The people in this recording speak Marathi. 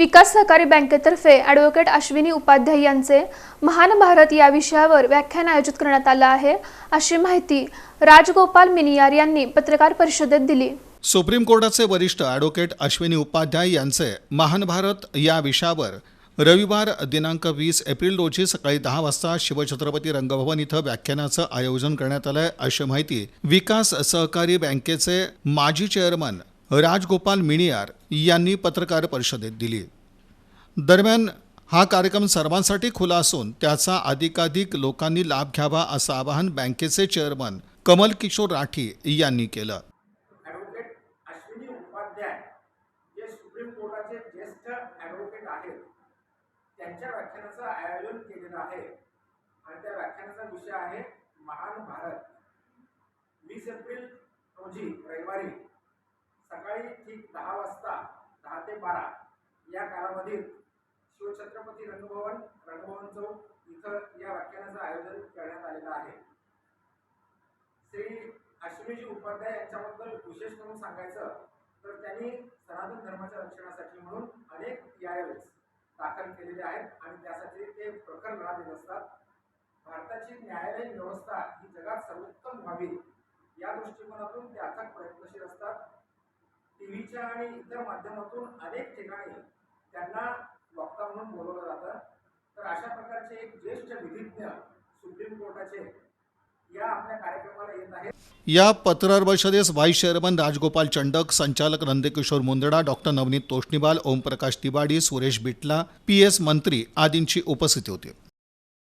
विकास सहकारी बँकेतर्फे ॲडव्होकेट अश्विनी उपाध्याय यांचे महान भारत या विषयावर व्याख्यान आयोजित करण्यात आलं आहे. अशी माहिती राजगोपाल मिनियार यांनी पत्रकार परिषदेत दिली. सुप्रीम कोर्टाचे वरिष्ठ ॲडव्होकेट अश्विनी उपाध्याय यांचे महान भारत या विषयावर रविवार दिनांक वीस एप्रिल रोजी सकाळी दहा वाजता शिवछत्रपती रंगभवन इथं व्याख्यानाचं आयोजन करण्यात आलं आहे अशी माहिती विकास सहकारी बँकेचे माजी चेअरमन राजगोपाल मिणियार यांनी पत्रकार परिषदेत दिली. दरम्यान हा कार्यक्रम सर्वांसाठी खुला असून त्याचा अधिकाधिक लोकांनी लाभ घ्यावा असं आवाहन बँकेचे चेअरमन कमल किशोर राठी यांनी केलं. त्यांच्या व्याख्यानाचं आयोजन केलेलं आहे. आणि त्या व्याख्यानाचा विषय आहे महान भारत. वीस एप्रिल रोजी रविवारी सकाळी ठीक दहा वाजता दहा ते बारा या कालावधीत शिवछत्रपती रंगभवन रंगभवन चौक इथं या व्याख्यानाचं आयोजन करण्यात आलेलं आहे. श्री अश्विनीजी उपाध्याय यांच्याबद्दल विशेष करून सांगायचं तर त्यांनी सनातन धर्माच्या रक्षणासाठी म्हणून अनेक यायल्स दाखल केलेले आहेत आणि त्यासाठी ते प्रखर लढा देत असतात. भारताची न्यायालयीन व्यवस्था ही जगात सर्वोत्तम व्हावी या दृष्टिकोनातून ते अथक प्रयत्नशील असतात. टी व्हीच्या आणि इतर माध्यमातून अनेक ठिकाणी त्यांना वक्ता म्हणून बोलवलं जातं. तर अशा प्रकारचे एक ज्येष्ठ विधिज्ञ सुप्रीम कोर्टाचे या आपल्या कार्यक्रमाला येत आहेत. या पत्रकार परिषदेस व्हाईस चेअरमन राजगोपाल चंडक संचालक Nandkishor Mundada doctor Navneet Toshniwal Omprakash Tiwadi Suresh Bitla P S Mantri आदींची उपस्थिती होती.